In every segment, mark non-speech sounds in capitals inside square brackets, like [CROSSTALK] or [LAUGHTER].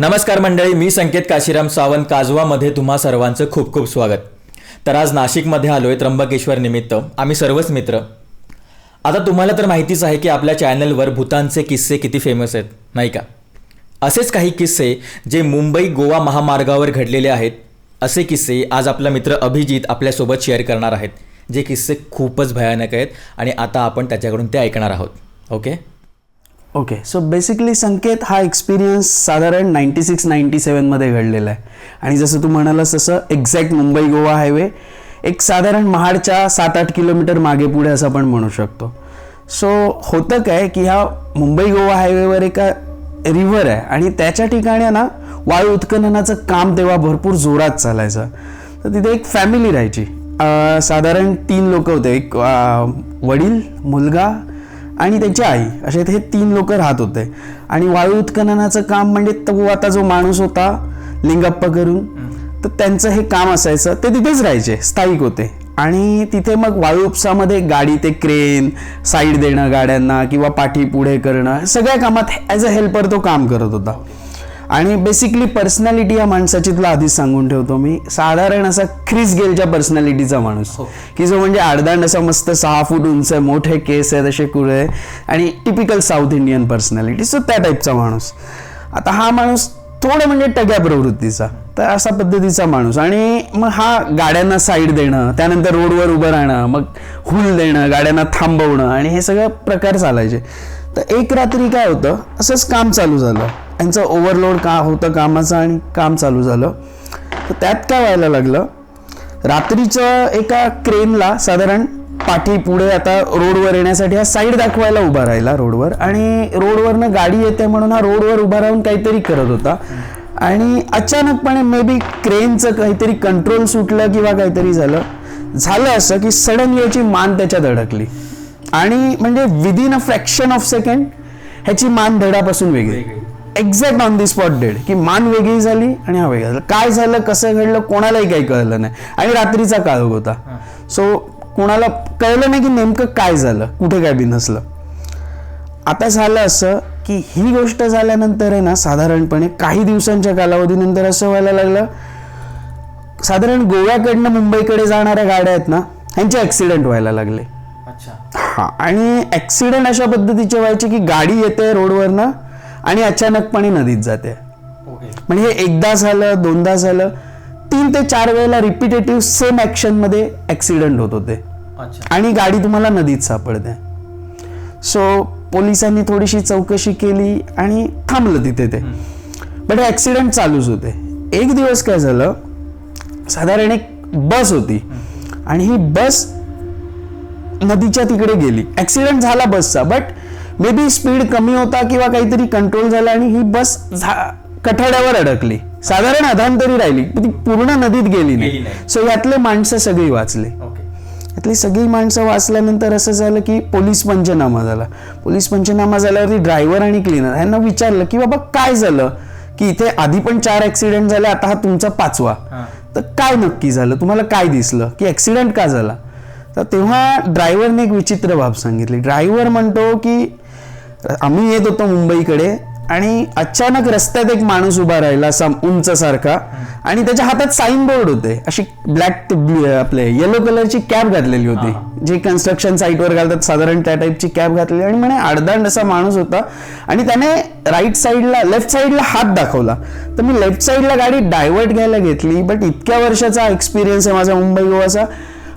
नमस्कार मंडळी मी संकेत काशीराम सावंत काजवामध्ये तुम्हा सर्वांचं खूप खूप स्वागत. तर आज नाशिकमध्ये आलोय त्र्यंबकेश्वर निमित्त. आम्ही सर्वच मित्र. आता तुम्हाला तर माहितीच आहे की आपल्या चॅनलवर भूतांचे किस्से किती फेमस आहेत नाही का? असेच काही किस्से जे मुंबई गोवा महामार्गावर घडलेले आहेत असे किस्से आज आपला मित्र अभिजित आपल्यासोबत शेअर करणार आहेत जे किस्से खूपच भयानक आहेत आणि आता आपण त्याच्याकडून ते ऐकणार आहोत. Okay okay so basically Sanket हा एक्सपिरियन्स साधारण नाईन्टी सिक्स नाईन्टी सेवनमध्ये घडलेला आहे. आणि जसं तू म्हणालास तसं एक्झॅक्ट मुंबई गोवा हायवे एक साधारण महाडच्या सात आठ किलोमीटर मागे पुढे असं आपण म्हणू शकतो. सो होतं काय की ह्या मुंबई गोवा हायवेवर एका रिव्हर आहे आणि त्याच्या ठिकाणी आहे ना वायू उत्खननाचं काम तेव्हा भरपूर जोरात चालायचं. तर तिथे एक फॅमिली राहायची. साधारण तीन लोक होते. एक वडील मुलगा आणि त्यांची आई. असे हे तीन लोक राहत होते. आणि वायू उत्खननाचं काम म्हणजे तो आता जो माणूस होता लिंगप्पा करून तर त्यांचं हे काम असायचं. ते तिथेच राहायचे स्थायिक होते. आणि तिथे मग वायू उपसामध्ये गाडी ते क्रेन साईड देणं गाड्यांना किंवा पाठी पुढे करणं सगळ्या कामात ॲज अ हेल्पर तो काम करत होता. आणि बेसिकली पर्सनॅलिटी या माणसाची तुला आधीच सांगून ठेवतो मी. साधारण असा ख्रिस गेलच्या पर्सनॅलिटीचा माणूस. की जो म्हणजे आडदांड असा मस्त सहा फूट उंच आहे मोठे केस आहेत असे कुळे आणि typical south Indian personality so त्या टाईपचा माणूस. आता हा माणूस थोडं म्हणजे टग्या प्रवृत्तीचा तर असा पद्धतीचा माणूस. आणि मग हा गाड्यांना साईड देणं त्यानंतर रोडवर उभं राहणं मग हुल देणं गाड्यांना थांबवणं आणि हे सगळं प्रकार चालायचे. तर एक रात्री काय होतं? असंच काम चालू झालं. यांचं ओव्हरलोड का होतं कामाचं आणि काम चालू झालं. तर त्यात काय व्हायला लागलं? रात्रीचं एका क्रेनला साधारण पाठी पुढे आता रोडवर येण्यासाठी हा साईड दाखवायला उभा राहिला रोडवर आणि रोडवरनं गाडी येते म्हणून हा रोडवर उभा राहून काहीतरी करत होता. आणि अचानकपणे मे बी क्रेनचं काहीतरी कंट्रोल सुटलं किंवा काहीतरी झालं. झालं असं की सडन याची मान त्याच्यात अडकली. आणि म्हणजे within a fraction of second ह्याची मान धडापासून वेगळी. Exact on the spot dead की मान वेगळी झाली आणि हा वेगळा झाला. काय झालं कसं घडलं कोणालाही काही कळलं नाही. आणि रात्रीचा काळ होता. सो कोणाला कळलं नाही की नेमकं काय झालं कुठे काय बिनसलं आता झालं असं की ही गोष्ट झाल्यानंतर आहे ना साधारणपणे काही दिवसांच्या कालावधीनंतर असं व्हायला लागलं. साधारण गोव्याकडनं मुंबईकडे जाणाऱ्या गाड्या आहेत ना ह्यांचे ॲक्सिडेंट व्हायला लागले. हा. आणि ऍक्सिडेंट अशा पद्धतीचे व्हायचे की गाडी येते रोडवरनं आणि अचानकपणे नदीत जाते. म्हणजे हे एकदा झालं दोनदा झालं तीन ते चार वेळेला रिपिटेटिव्ह सेम ॲक्शनमध्ये ॲक्सिडेंट होत होते. आणि गाडी तुम्हाला नदीत सापडते. सो पोलिसांनी थोडीशी चौकशी केली आणि थांबलं तिथे ते. बट हे ॲक्सिडेंट चालूच होते. एक दिवस काय झालं साधारण एक बस होती. आणि ही बस नदीच्या तिकडे गेली. ऍक्सिडेंट झाला बसचा बट मे बी स्पीड कमी होता किंवा काहीतरी कंट्रोल झाला आणि ही बस कठाड्यावर अडकली. साधारण अधांतरी राहिली ती पूर्ण नदीत गेली नाही. सो यातले माणसं सगळी वाचले. यातली सगळी माणसं वाचल्यानंतर असं झालं की पोलीस पंचनामा झाला. पोलीस पंचनामा झाल्यावरती ड्रायव्हर आणि क्लिनर यांना विचारलं की बाबा काय झालं? की इथे आधी पण चार ऍक्सिडेंट झाले आता हा तुमचा पाचवा. तर काय नक्की झालं? तुम्हाला काय दिसलं? की ऍक्सिडेंट का झाला? तर तेव्हा ड्रायव्हरने एक विचित्र बाब सांगितली. ड्रायव्हर म्हणतो की आम्ही येत होतो मुंबईकडे आणि अचानक रस्त्यात एक माणूस उभा राहिला असा उंच सारखा आणि त्याच्या हातात साईन बोर्ड होते. अशी ब्लॅक आपले येलो कलरची कॅप घातलेली होती. जी कन्स्ट्रक्शन साईटवर घालतात साधारण त्या टाईपची कॅप घातलेली आणि म्हणे आडदांड असा माणूस होता. आणि त्याने राईट साईडला लेफ्ट साईडला हात दाखवला. तर मी लेफ्ट साईडला गाडी डायव्हर्ट घ्यायला घेतली बट इतक्या वर्षाचा एक्सपिरियन्स आहे माझा मुंबई गोवाचा.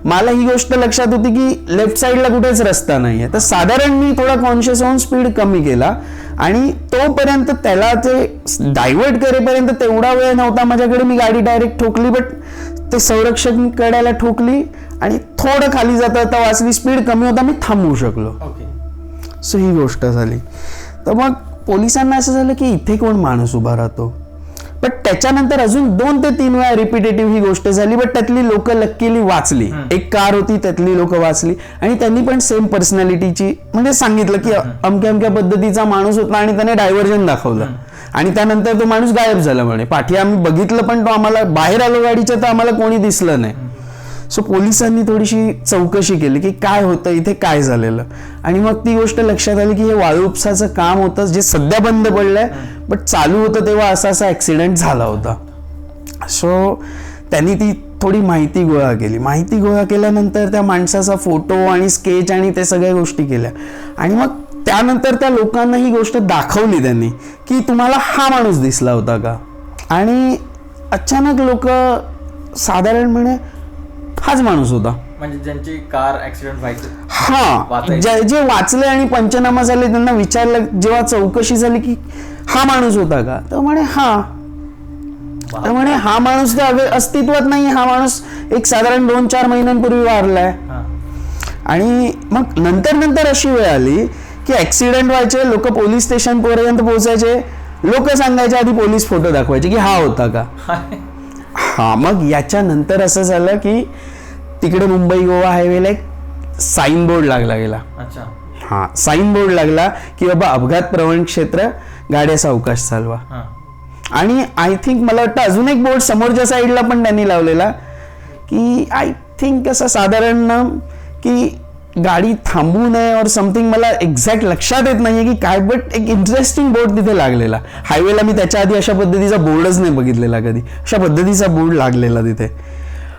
मला ही गोष्ट लक्षात होती की लेफ्ट साईडला कुठेच रस्ता नाहीये. तर साधारण मी थोडा कॉन्शियस होऊन स्पीड कमी केला आणि तोपर्यंत त्याला ते डायव्हर्ट करेपर्यंत तेवढा वेळ नव्हता माझ्याकडे. मी गाडी डायरेक्ट ठोकली बट ते संरक्षण कड्याला ठोकली आणि थोडं खाली जाता जाता वाचली. स्पीड कमी होता मी थांबवू शकलो. ओके सो ही गोष्ट झाली. तर मग पोलिसांना असं झालं की इथे कोण माणूस उभा राहतो? बट त्याच्यानंतर अजून दोन ते तीन वेळा रिपिटेटिव्ह ही गोष्ट झाली बट त्यातली लोक लक्कीली वाचली. एक कार होती त्यातली लोक वाचली. आणि त्यांनी पण सेम पर्सनॅलिटीची म्हणजे सांगितलं की अमक्या अमक्या पद्धतीचा माणूस होता आणि त्याने डायव्हर्जन दाखवलं. आणि त्यानंतर तो माणूस गायब झाला म्हणे. पाठी आम्ही बघितलं पण तो आम्हाला बाहेर आलो गाडीच्या तर आम्हाला कोणी दिसलं नाही. सो पोलिसांनी थोडीशी चौकशी केली की काय होतं इथे काय झालेलं. आणि मग ती गोष्ट लक्षात आली की हे वाळू उपसाचं काम होतं जे सध्या बंद पडलंय बट चालू होतं तेव्हा असा असा ऍक्सिडेंट झाला होता. सो त्यांनी ती थोडी माहिती गोळा केली. माहिती गोळा केल्यानंतर त्या माणसाचा फोटो आणि स्केच आणि ते सगळ्या गोष्टी केल्या. आणि मग त्यानंतर त्या लोकांना ही गोष्ट दाखवली त्यांनी की तुम्हाला हा माणूस दिसला होता का? आणि अचानक लोक साधारण म्हणे हाच माणूस होता. म्हणजे ज्यांची कार ऍक्सिडेंट व्हायचं. हा. जे जे वाचले आणि पंचनामा झाले त्यांना विचारलं जेव्हा चौकशी झाली की हा माणूस होता का? तर म्हणे हा. तर म्हणे हा माणूस तर अवे- अस्तित्वात नाही हा माणूस एक साधारण दोन चार महिन्यांपूर्वी वारलाय. हा. आणि मग नंतर नंतर अशी वेळ आली की ऍक्सिडेंट व्हायचे लोक पोलीस स्टेशन पर्यंत पोहोचायचे. लोक सांगायचे आधी पोलीस फोटो दाखवायचे की हा होता का? [LAUGHS] हा मग याच्या नंतर असं झालं की तिकडे मुंबई गोवा हायवेला एक साईन बोर्ड लागला गेला. अच्छा. हा साईन बोर्ड लागला की बाबा अपघात प्रवण क्षेत्र गाड्याचा अवकाश चालवा. आणि आय थिंक मला वाटतं अजून एक बोर्ड समोरच्या साईडला पण त्यांनी लावलेला की आय थिंक असं साधारण की गाडी थांबवू नये और समथिंग मला एक्झॅक्ट लक्षात येत नाहीये की काय बट एक इंटरेस्टिंग बोर्ड तिथे लागलेला. हायवेला मी त्याच्या आधी अशा पद्धतीचा बोर्डच नाही बघितलेला कधी. अशा पद्धतीचा बोर्ड लागलेला तिथे.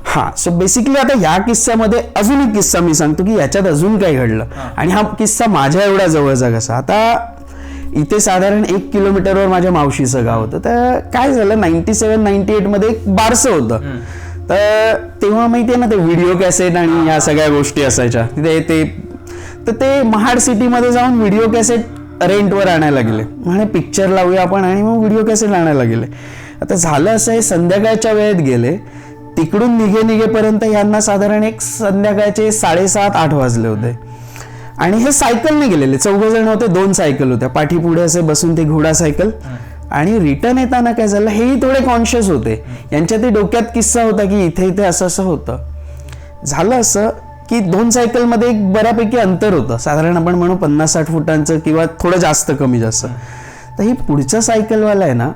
हा सो बेसिकली आता या किस्स्यामध्ये अजून एक किस्सा मी सांगतो की याच्यात अजून काय घडलं. आणि हा किस्सा माझ्या एवढा जवळचा कसा. आता इथे साधारण एक किलोमीटरवर माझ्या मावशीचं गाव होतं. तर काय झालं नाईन्टी सेवन नाईन्टी एटमध्ये एक बारसं होतं. तर तेव्हा माहितीये ना ते व्हिडिओ कॅसेट आणि या सगळ्या गोष्टी असायच्या. तिथे ते तर ते महाड सिटीमध्ये जाऊन व्हिडिओ कॅसेट रेंटवर आणायला गेले म्हणे पिक्चर लावूया आपण आणि मग व्हिडिओ कॅसेट आणायला गेले. आता झालं असं हे संध्याकाळच्या वेळेत गेले. तिकडून निघे निघेपर्यंत यांना साधारण एक संध्याकाळचे साडेसात आठ वाजले होते. आणि हे सायकलने गेलेले. चौघ जण होते दोन सायकल होत्या. पाठीपुढे असे बसून ते घोडा सायकल. आणि रिटर्न येताना काय झालं हेही थोडे कॉन्शियस होते. यांच्या ते डोक्यात किस्सा होता की इथे इथे असं असं होतं. झालं असं की दोन सायकलमध्ये एक बऱ्यापैकी अंतर होतं. साधारण आपण म्हणू पन्नास साठ फुटांचं किंवा थोडं जास्त कमी जास्त. तर ही पुढचा सायकलवाला आहे ना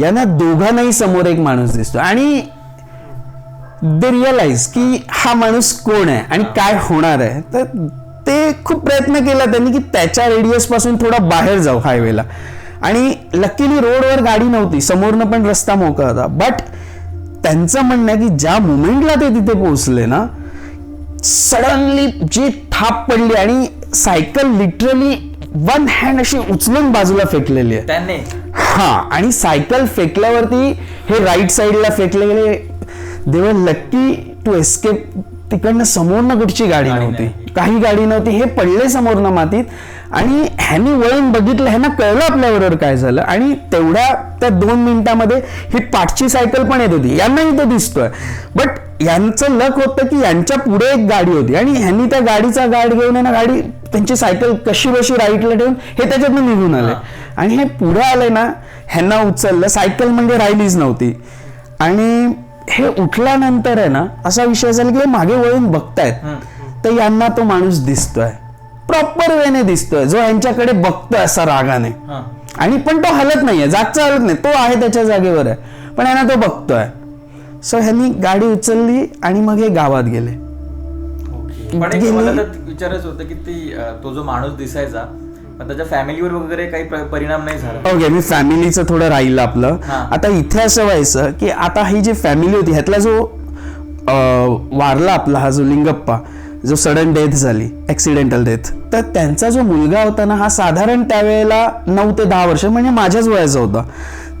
यांना दोघांनाही समोर एक माणूस दिसतो. आणि दे रिअलाइज की हा माणूस कोण आहे आणि काय होणार आहे. तर ते खूप प्रयत्न केला त्यांनी की त्याच्या रेडियसपासून थोडा बाहेर जाऊ हायवेला आणि लकीली रोडवर गाडी नव्हती. समोरनं पण रस्ता मोकळा होता. बट त्यांचं म्हणणं आहे की ज्या मुमेंटला ते तिथे पोहोचले ना सडनली जी थाप पडली आणि सायकल लिटरली वन हँड अशी उचलून बाजूला फेकलेली आहे. त्यांनी. हा आणि सायकल फेकल्यावरती हे राईट साईडला फेकले गेले देवर लक्की टू एस्केप तिकडनं समोरनं कुठची गाडी नव्हती. काही गाडी नव्हती. हे पडले समोरनं मातीत. आणि ह्यांनी वळून बघितलं ह्यांना कळलं आपल्याबरोबर काय झालं. आणि तेवढ्या त्या दोन मिनिटामध्ये ही पाठची सायकल पण येत होती. यांनाही तो दिसतोय. बट यांचं लक होतं की यांच्या पुढे एक गाडी होती. आणि ह्यांनी त्या गाडीचा गाड घेऊन आहे ना गाडी त्यांची सायकल कशी बशी राईटला ठेवून हे त्याच्यातनं निघून आले आणि हे पुढे आले ना ह्यांना उचललं. सायकल म्हणजे राहिलीच नव्हती. आणि हे उठल्यानंतर आहे ना असा विषय झाला की मागे वळून बघतायत. तर यांना तो माणूस दिसतोय. प्रॉपर वेने दिसतोय. जो यांच्याकडे बघतोय असा रागाने. हा. आणि पण तो हलत नाहीये. जागचा हलत नाही. तो आहे त्याच्या जागेवर आहे. पण यांना तो बघतोय. सो ह्यांनी गाडी उचलली आणि मग हे गावात गेले. विचारायचं होतं की ती तो जो माणूस दिसायचा त्याच्या फॅमिलीवर वगैरे काही परिणाम नाही झाला. ओके मी फॅमिलीचं थोडं राहिलं आपलं. आता इथे असं व्हायचं की आता ही जी फॅमिली होती ह्यातला जो वारला आपला हा जो लिंगप्पा जो सडन डेथ झाली ॲक्सिडेंटल डेथ तर त्यांचा जो मुलगा होता ना हा साधारण त्यावेळेला नऊ ते दहा वर्ष म्हणजे माझ्याच वयाचा होता.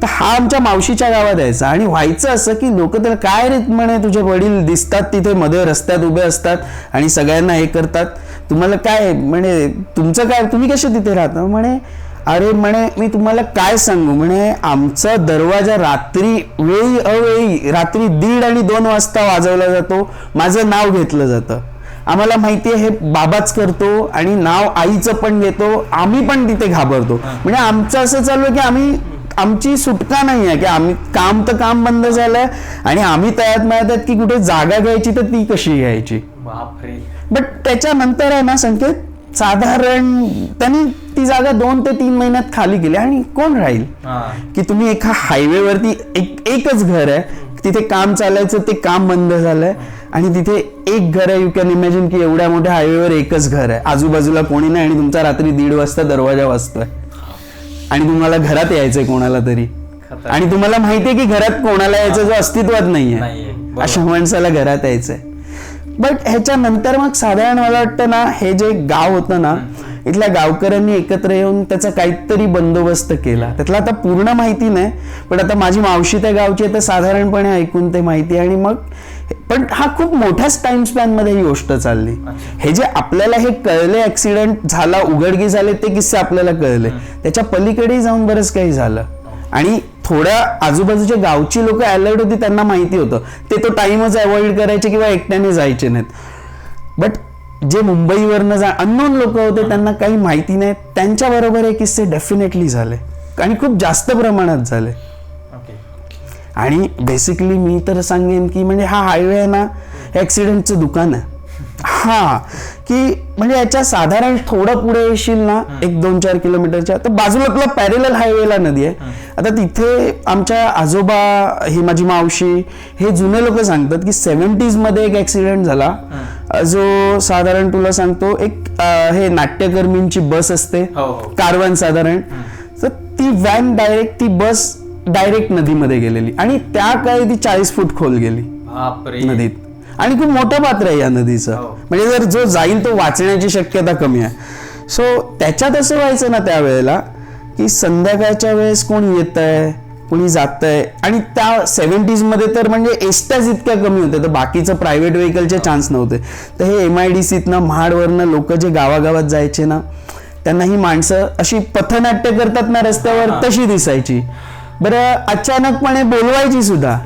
तर हा आमच्या मावशीच्या गावात यायचा आणि व्हायचं असं की लोक तर काय रे म्हणे तुझे वडील दिसतात तिथे मध्ये रस्त्यात उभे असतात आणि सगळ्यांना हे करतात. तुम्हाला काय म्हणे तुमचं काय तुम्ही कसे तिथे राहता? म्हणे अरे म्हणे मी तुम्हाला काय सांगू? म्हणे आमचा दरवाजा रात्री वेळी अवेळी रात्री दीड आणि दोन वाजता वाजवला जातो. माझं नाव घेतलं जातं. आम्हाला माहिती आहे हे बाबाच करतो आणि नाव आईचं पण घेतो आम्ही पण तिथे घाबरतो. म्हणजे आमचं असं चालू आहे की आम्ही आमची सुटका नाही आहे की आम्ही काम तर काम बंद झालंय आणि आम्ही तयात मिळतात की कुठे जागा घ्यायची तर ती कशी घ्यायची. बट त्याच्यानंतर आहे ना संकेत साधारण त्यांनी ती जागा दोन ते तीन महिन्यात खाली केली आणि कोण राहील? की तुम्ही एका हायवेवरती एक एकच घर आहे तिथे काम चालायचं ते काम बंद झालंय. आणि तिथे एक घर आहे यू कॅन इमॅजिन की एवढ्या मोठ्या हायवेवर एकच घर आहे. आजूबाजूला कोणी नाही आणि तुमचा रात्री दीड वाजता दरवाजा वाजतोय. आणि तुम्हाला घरात यायचंय कोणाला तरी. आणि तुम्हाला माहितीये की घरात कोणाला यायचं जो अस्तित्वात नाहीये. अशा माणसाला घरात यायचंय. बट ह्याच्यानंतर मग साधारण मला वाटतं ना हे जे गाव होतं ना इथल्या गावकऱ्यांनी एकत्र येऊन त्याचा काहीतरी बंदोबस्त केला. त्यातला आता पूर्ण माहिती नाही पण आता माझी मावशी त्या गावची तर साधारणपणे ऐकून ते माहिती आहे. आणि मग पण हा खूप मोठ्याच टाइम स्पॅनमध्ये ही गोष्ट चालली. हे जे आपल्याला हे कळले ऍक्सिडेंट झाला उघडकी झाले ते किस्से आपल्याला कळले. त्याच्या पलीकडेही जाऊन बरंच काही झालं. आणि थोड्या आजूबाजूच्या गावची लोक अलर्ट होती त्यांना माहिती होतं. ते तो टाइमच अवॉइड करायचे किंवा एकट्याने जायचे नाहीत. बट जे मुंबईवरनं जा अननोन लोक होते त्यांना काही माहिती नाही. त्यांच्या बरोबर हे किस्से डेफिनेटली झाले. आणि खूप जास्त प्रमाणात झाले. आणि बेसिकली मी तर सांगेन की म्हणजे हा हायवे आहे ना ॲक्सिडेंटचं दुकान आहे. हा की म्हणजे याच्या साधारण थोडं पुढे येशील ना एक दोन चार किलोमीटरच्या तर बाजूला आपला पॅरेलल हायवेला नदी आहे. आता तिथे आमच्या आजोबा ही माझी मावशी हे जुने लोक सांगतात की सेव्हन्टीजमध्ये एक ऍक्सिडेंट झाला. जो साधारण तुला सांगतो एक हे नाट्यकर्मींची बस असते. हो, हो. कारवान साधारण. तर ती व्हॅन डायरेक्ट ती बस डायरेक्ट नदीमध्ये गेलेली. आणि त्या काळी ती चाळीस फूट खोल गेली. नदीत. आणि खूप मोठं पात्र आहे या नदीचं. हो. म्हणजे जर जो जाईल तो वाचण्याची शक्यता कमी आहे. सो त्याच्यात असं व्हायचं ना त्यावेळेला की संध्याकाळच्या वेळेस कोण येत आहे कोणी जात आहे आणि त्या सेव्हन्टीजमध्ये तर म्हणजे एसट्याच इतक्या कमी होत्या तर बाकीचं प्रायव्हेट व्हेकलचे चान्स नव्हते. तर हे एम आय डी सीतनं महाडवरनं लोक जे गावागावात जायचे ना त्यांना ही माणसं अशी पथनाट्य करतात ना रस्त्यावर तशी दिसायची. बरं अचानकपणे बोलवायची सुद्धा.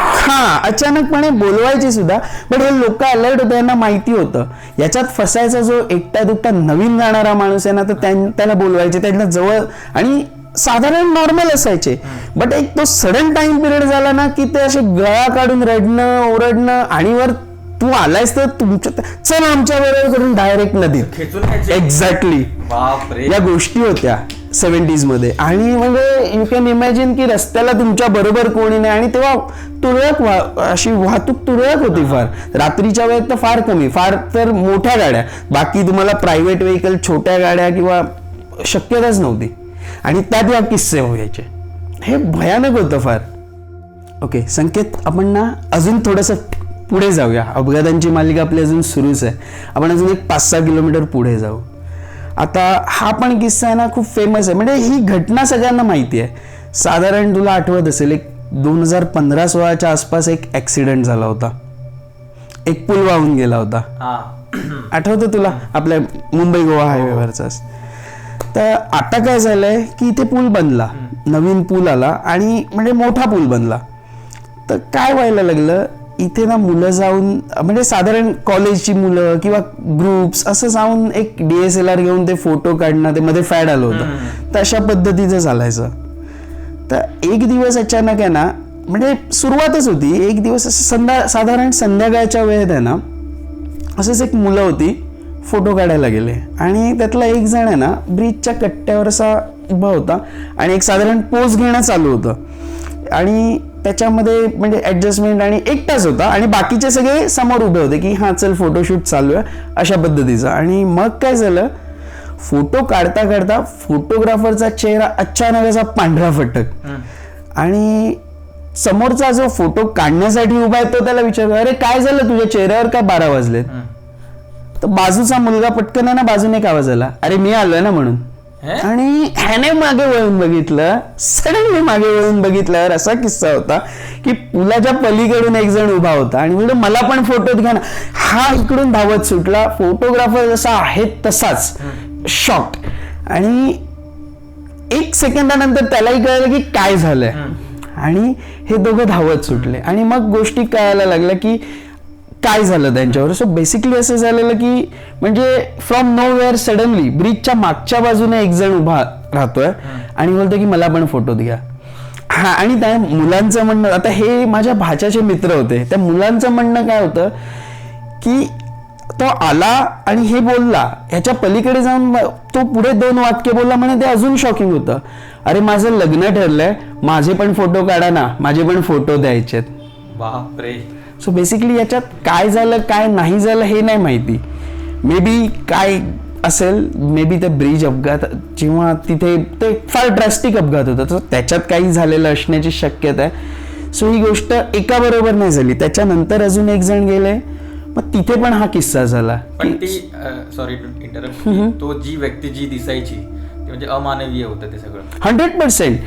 हा अचानकपणे बोलवायची सुद्धा. पण हे लोक अलर्ट होते यांना माहिती होतं. याच्यात फसायचा जो एकटा दुकटा नवीन जाणारा माणूस आहे ना तर त्यां- त्याला बोलवायचे त्यांना जवळ आणि साधारण नॉर्मल असायचे. बट एक तो सडन टाइम पिरियड झाला ना की ते असे गळा काढून रडणं ओरडणं आणि वर तू आलायस तर तुमच्या चल आमच्या बरोबर करून डायरेक्ट नदीत. घ्यायचे. एक्झॅक्टली या गोष्टी होत्या. सेवन्टीजमध्ये आणि म्हणजे यू कॅन इमॅजिन की रस्त्याला तुमच्या बरोबर कोणी नाही आणि तेव्हा तुरळक वा- अशी वाहतूक तुरळक होती फार. रात्रीच्या वेळेत तर फार कमी. फार तर मोठ्या गाड्या. बाकी तुम्हाला प्रायव्हेट व्हेकल छोट्या गाड्या किंवा शक्यताच नव्हती. आणि त्यात या किस्से व्हायचे. हे भयानक होतं फार. ओके संकेत आपण ना अजून थोडंसं पुढे जाऊया. अपघातांची मालिका आपली अजून सुरूच आहे. आपण अजून एक पाच सहा किलोमीटर पुढे जाऊ. आता हा पण किस्सा आहे ना खूप फेमस आहे. म्हणजे ही घटना सगळ्यांना माहिती आहे. साधारण तुला आठवत असेल एक दोन हजार पंधरा सोळाच्या आसपास एक ॲक्सिडेंट झाला होता. एक पूल वाहून गेला होता. हा. आठवतं तुला? आपल्या मुंबई गोवा हायवेवरचाच तर आता काय झालंय की इथे पूल बनला. नवीन पूल आला आणि म्हणजे मोठा पूल बनला. तर काय व्हायला लागलं? इथे ना मुलं जाऊन म्हणजे साधारण कॉलेजची मुलं किंवा ग्रुप्स असं जाऊन एक डी एस एल आर घेऊन ते फोटो काढणं ते मध्ये फॅड आलं होतं. तर अशा पद्धतीचं चालायचं. तर एक दिवस अचानक आहे ना म्हणजे सुरुवातच होती. एक दिवस असं संध्या साधारण संध्याकाळच्या वेळेत आहे ना असंच एक मुलं होती फोटो काढायला गेले. आणि त्यातला एक जण आहे ना ब्रिजच्या कट्ट्यावर असा उभा होता. आणि एक साधारण पोज घेणं चालू होतं. आणि त्याच्यामध्ये म्हणजे ॲडजस्टमेंट आणि एकटाच होता आणि बाकीचे सगळे समोर उभे होते की हां चल फोटोशूट चालू आहे अशा पद्धतीचं. आणि मग काय झालं? फोटो काढता काढता फोटोग्राफरचा चेहरा अचानक असा पांढरा फटक. आणि समोरचा जो फोटो काढण्यासाठी उभा आहे तो त्याला विचारतो अरे काय झालं? तुझ्या चेहऱ्यावर काय बारा वाजलेत? तर बाजूचा मुलगा पटकन आहे ना बाजूने एक आवाज आला अरे मी आलोय ना म्हणून? आणि ह्याने मागे वळून बघितलं सडनली मागे वळून बघितल्यावर असा किस्सा होता की पुलाच्या पलीकडून एक जण उभा होता आणि म्हणजे मला पण फोटोत घ्या ना. हा इकडून धावत सुटला. फोटोग्राफर जसा आहे तसाच. शॉट आणि एक सेकंदानंतर त्यालाही कळलं की काय झालंय. आणि हे दोघं धावत सुटले. आणि मग गोष्टी कळायला लागल्या की काय झालं त्यांच्यावर? सो बेसिकली असं झालेलं की म्हणजे फ्रॉम नो वेअर सडनली ब्रिजच्या मागच्या बाजूने एक जण उभा राहतोय आणि बोलतो की मला पण फोटो द्या. हा आणि त्या मुलांचं म्हणणं आता हे माझ्या भाच्याचे मित्र होते. त्या मुलांचं म्हणणं काय होतं की तो आला आणि हे बोलला. ह्याच्या पलीकडे जाऊन तो पुढे दोन वाक्य बोलला म्हणे ते अजून शॉकिंग होतं. अरे माझं लग्न ठरलंय. माझे पण फोटो काढा ना. माझे पण फोटो द्यायचेत. बापरे. सो बेसिकली याच्यात काय झालं काय नाही झालं हे नाही माहिती. मे बी काय असेल मे बी ते ब्रिज अपघात जेव्हा तिथे ते फार ड्रास्टिक अपघात होता. तर त्याच्यात काही झालेलं असण्याची शक्यता आहे. सो ही गोष्ट एका बरोबर नाही झाली. त्याच्यानंतर अजून एक जण गेले. मग तिथे पण हा किस्सा झाला. पण ती सॉरी इंटरप्ट तो जी व्यक्ती जी दिसायची ती म्हणजे अमानवीय होतं ते सगळं. हंड्रेड पर्सेंट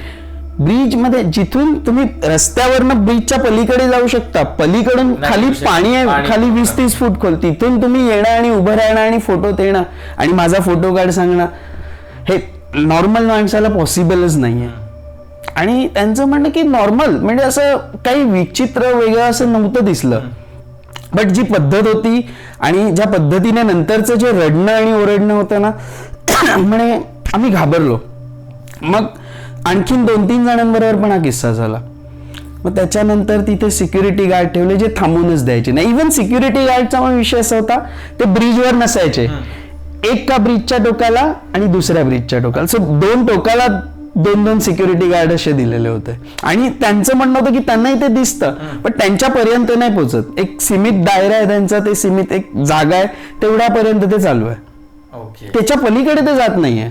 ब्रिजमध्ये जिथून तुम्ही रस्त्यावरनं ब्रिजच्या पलीकडे जाऊ शकता. पलीकडून खाली. पाणी आहे खाली वीस तीस फूट खोल. तिथून तुम्ही येणं आणि उभं राहणं आणि फोटो देणं आणि माझा फोटो काढ सांगणं हे नॉर्मल माणसाला पॉसिबलच नाहीये. आणि त्यांचं म्हणणं की नॉर्मल म्हणजे असं काही विचित्र वेगळं असं नव्हतं दिसलं. बट जी पद्धत होती आणि ज्या पद्धतीने नंतरचं जे रडणं आणि ओरडणं होतं ना [COUGHS] म्हणे आम्ही घाबरलो. मग आणखीन दोन तीन जणांबरोबर पण हा किस्सा झाला. मग त्याच्यानंतर तिथे सिक्युरिटी गार्ड ठेवले जे थांबूनच द्यायचे. नाही इव्हन सिक्युरिटी गार्डचा पण विषय असा होता ते ब्रिजवर नसायचे. एक का ब्रिजच्या टोकाला आणि दुसऱ्या ब्रिजच्या टोकाला. सो दोन टोकाला दोन दोन सिक्युरिटी गार्ड असे दिलेले होते. आणि त्यांचं म्हणणं होतं की त्यांनाही ते दिसतं पण त्यांच्यापर्यंत नाही पोहोचत. एक सीमित दायरा आहे त्यांचा ते सीमित एक जागा आहे तेवढ्यापर्यंत ते चालू आहे. त्याच्या पलीकडे ते जात नाहीये.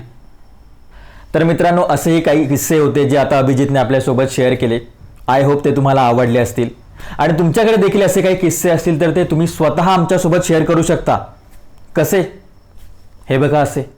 तर मित्रांनो असेही काही किस्से होते जे आता अभिजितने आपल्यासोबत शेअर केले. आय होप ते तुम्हाला आवडले असतील. आणि तुमच्याकडे देखील असे काही किस्से असतील तर ते तुम्ही स्वतः आमच्यासोबत शेअर करू शकता. कसे? हे बघा असे.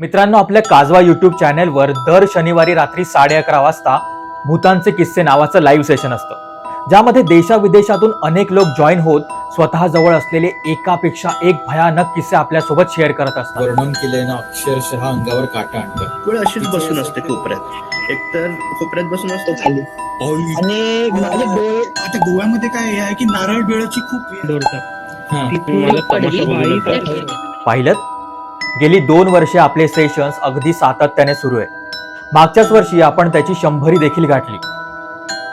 मित्रांनो आपल्या काजवा युट्यूब चॅनेलवर दर शनिवारी रात्री साडे अकरा वाजता भूतांचे किस्से नावाचं लाईव्ह सेशन असतं. ज्यामध्ये देशाविदेशातून अनेक लोक जॉईन होत स्वतः जवळ असलेले एकापेक्षा एक भयानक किस्से आपल्यासोबत शेअर करत असतात. वर्णन केलंय ना अक्षरशः अंगावर काटा आणतं वेळ अशीच बसून असते कोपऱ्यात? एकतर कोपऱ्यात बसून असतो. खाली. आणि माझे डोळे आता गोव्यामध्ये काय हे आहे? की नारळ खूप पाहिलं गेली दोन वर्षे आपले सेशन्स अगदी सातत्याने सुरू आहे. मागच्याच वर्षी आपण त्याची शंभरी देखील गाठली.